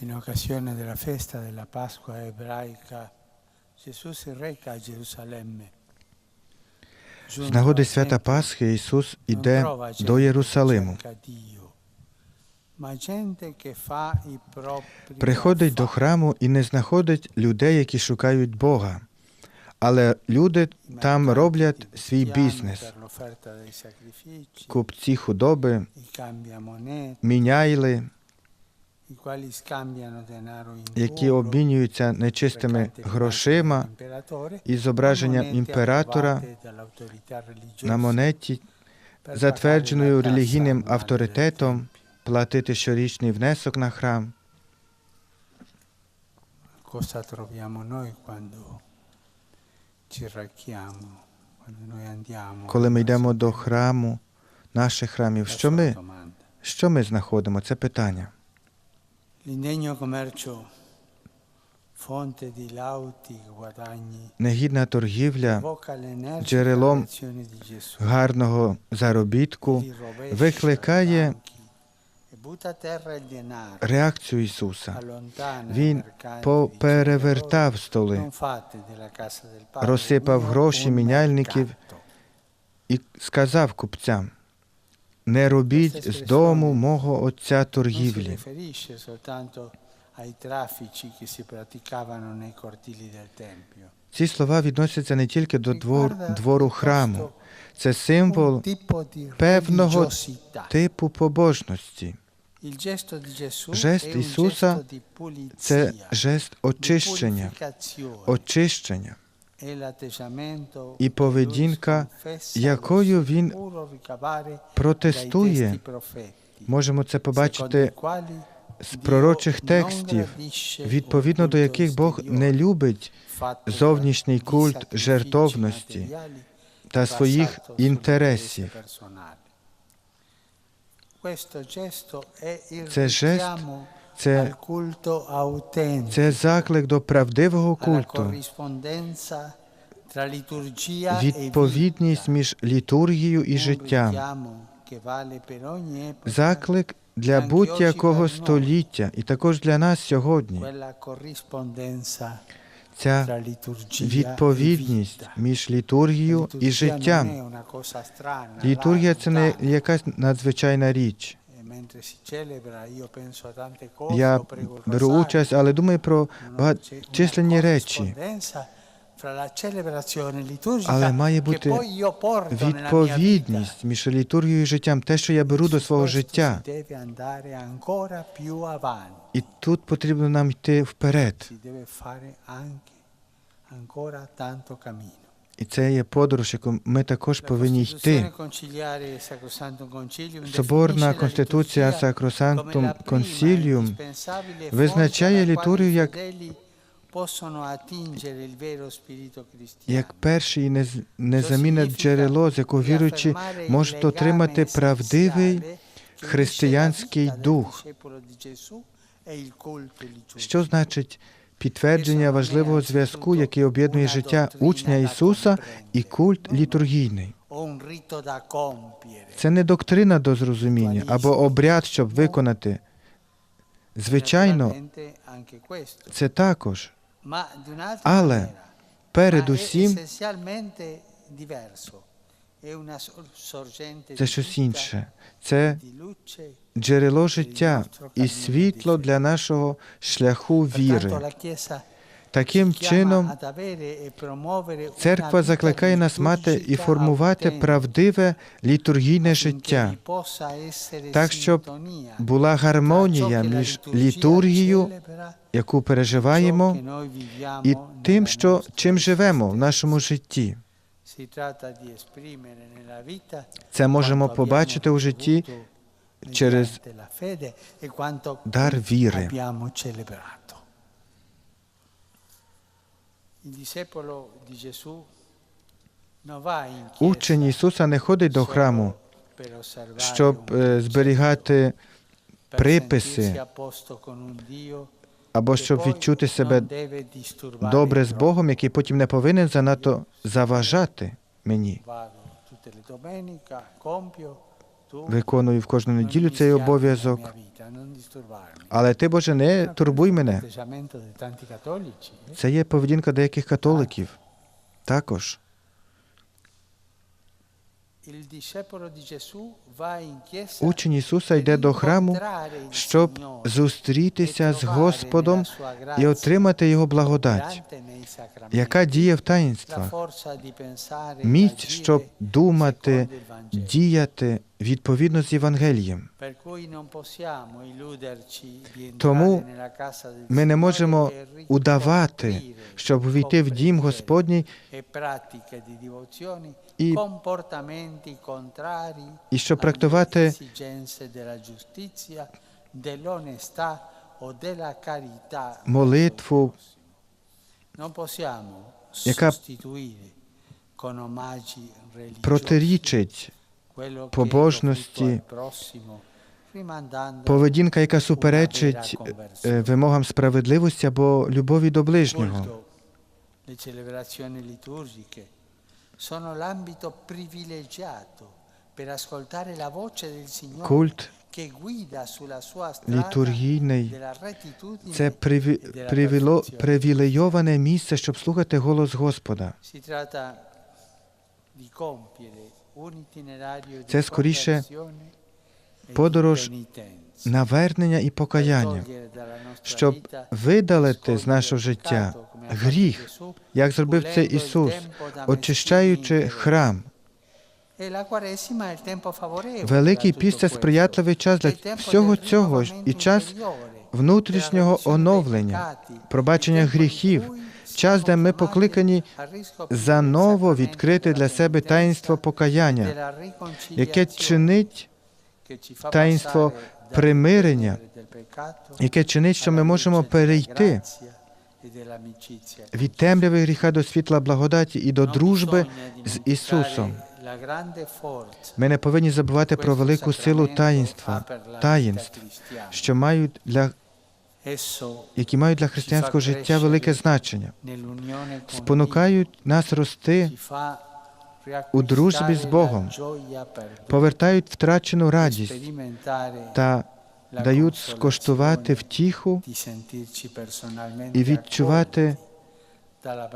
In occasione della festa della Pasqua ebraica, Gesù si reca a Gerusalemme. З нагоди свята Пасхи Ісус іде до Єрусалиму. Приходить до храму і не знаходить людей, які шукають Бога. Але люди там роблять свій бізнес. Купці худоби, міняйли, які обмінюються нечистими грошима і зображенням імператора на монеті, затвердженою релігійним авторитетом, платити щорічний внесок на храм. Cosa troviamo noi quando ci racchiamo, quando noi andiamo? Коли ми йдемо до храму, наших храмів, що ми, що ми знаходимо? Це питання. Негідна торгівля джерелом гарного заробітку викликає e реакцію Ісуса. Він поперевертав столи розсипав гроші міняльників і сказав купцям: Не робіть з дому мого отця торгівлі. Ці слова відносяться не тільки до двор, двору храму, це символ певного типу побожності. Жест Ісуса Це жест очищення, очищення, і поведінка, якою він протестує. Можемо це побачити з пророчих текстів, відповідно до яких Бог не любить зовнішній культ жертовності та своїх інтересів. Це жест, Це, це заклик до правдивого культу, e відповідність між літургією і життям, заклик для будь-якого століття і також для нас сьогодні. Ця e відповідність між літургією і життям. Літургія це не якась надзвичайна річ. E Я беру участь, але думаю про багаточисленні речі. Але має бути. Відповідність між літургією і життям, те, що я беру до свого життя. І тут потрібно нам йти вперед. І це є подорож, яку ми також повинні йти. Соборна конституція Concilium indispensabile визначає і як, як перше і нез- незамінне джерело, з якого віруючі можуть отримати правдивий християнський дух. Що значить підтвердження важливого зв'язку, який об'єднує життя учня Ісуса і культ літургійний? Це не доктрина до зрозуміння або обряд, щоб виконати. Звичайно, це також. Але передусім це щось інше. Це джерело життя і світло для нашого шляху віри. Таким чином, церква закликає нас мати і формувати правдиве літургійне життя, так, щоб була гармонія між літургією, яку переживаємо, і тим, що чим живемо в нашому житті. Це можемо побачити у житті через дар віри. Учень Ісуса не ходить до храму, щоб е, зберігати приписи або щоб відчути себе добре з Богом, який потім не повинен занадто заважати мені. виконую в кожну неділю цей обов'язок. Але ти, Боже, не турбуй мене. Це є поведінка деяких католиків. Також учень Ісуса йде до храму, щоб зустрітися з Господом і отримати Його благодать, яка діє в таїнствах. Міць, щоб думати, діяти відповідно з Євангелієм. Тому Ми не можемо удавати, щоб увійти в дім Господній і, і, щоб практикувати молитву, яка протирічить побожності, поведінка, яка суперечить е, вимогам справедливості або любові до ближнього. Культ літургійний це e приві, привіло, привілейоване місце, щоб слухати голос Господа. Це скоріше e подорож навернення і покаяння, щоб видалити з нашого життя гріх, як зробив це Ісус, очищаючи храм. Великий піст це сприятливий час для всього цього ж і час внутрішнього оновлення, пробачення гріхів, час, де ми покликані заново відкрити для себе таїнство покаяння, яке чинить, таїнство примирення, яке чинить, що ми можемо перейти від темряви гріха до світла благодаті і до дружби з Ісусом. Ми не повинні забувати про велику силу таїнства, таїнств, що мають для які мають для християнського життя велике значення, спонукають нас рости, у дружбі з Богом, повертають втрачену радість та дають скоштувати втіху і відчувати,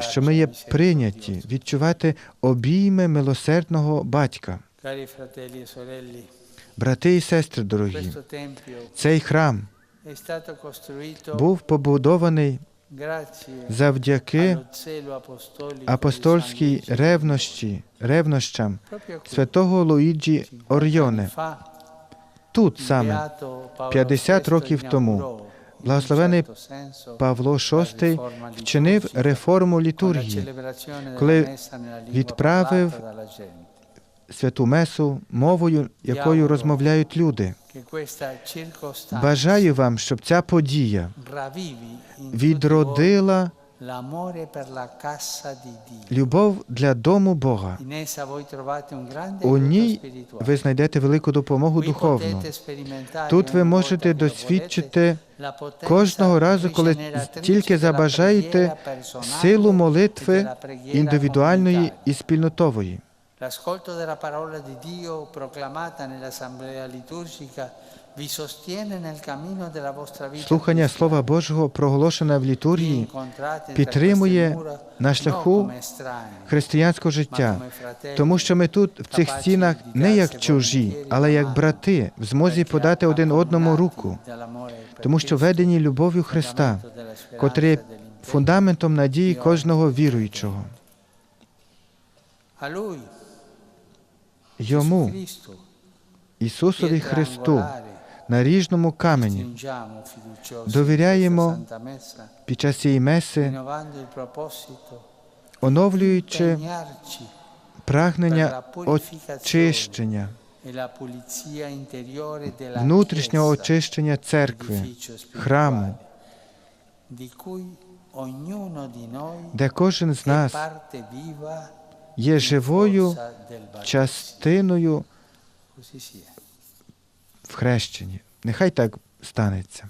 що ми є прийняті, відчувати обійми милосердного батька. Брати і сестри дорогі, цей храм був побудований завдяки апостольській ревнощі, ревнощам святого Луїджі Орйоне. Тут саме 50 років тому благословений Павло VI вчинив реформу літургії, коли відправив святу месу мовою, якою розмовляють люди. Бажаю вам, щоб ця подія відродила любов для дому Бога. У ній ви знайдете велику допомогу духовну. Тут ви можете досвідчити кожного разу, коли тільки забажаєте силу молитви індивідуальної і спільнотової. L'ascolto della parola di Dio proclamata nell'assemblea liturgica vi sostiene nel cammino della vostra vita. Слухання Слова Божого, проголошене в літургії, підтримує на шляху християнського життя, тому що ми тут, в цих стінах, не як чужі, але як брати, в змозі подати один одному руку, тому що ведені любов'ю Христа, котрий є фундаментом надії кожного віруючого. Йому, Ісусові Христу, наріжному камені, Довіряємо під час цієї меси, оновлюючи прагнення очищення, e внутрішнього очищення церкви, храму, де кожен з нас є живою частиною в хрещенні. Нехай так станеться.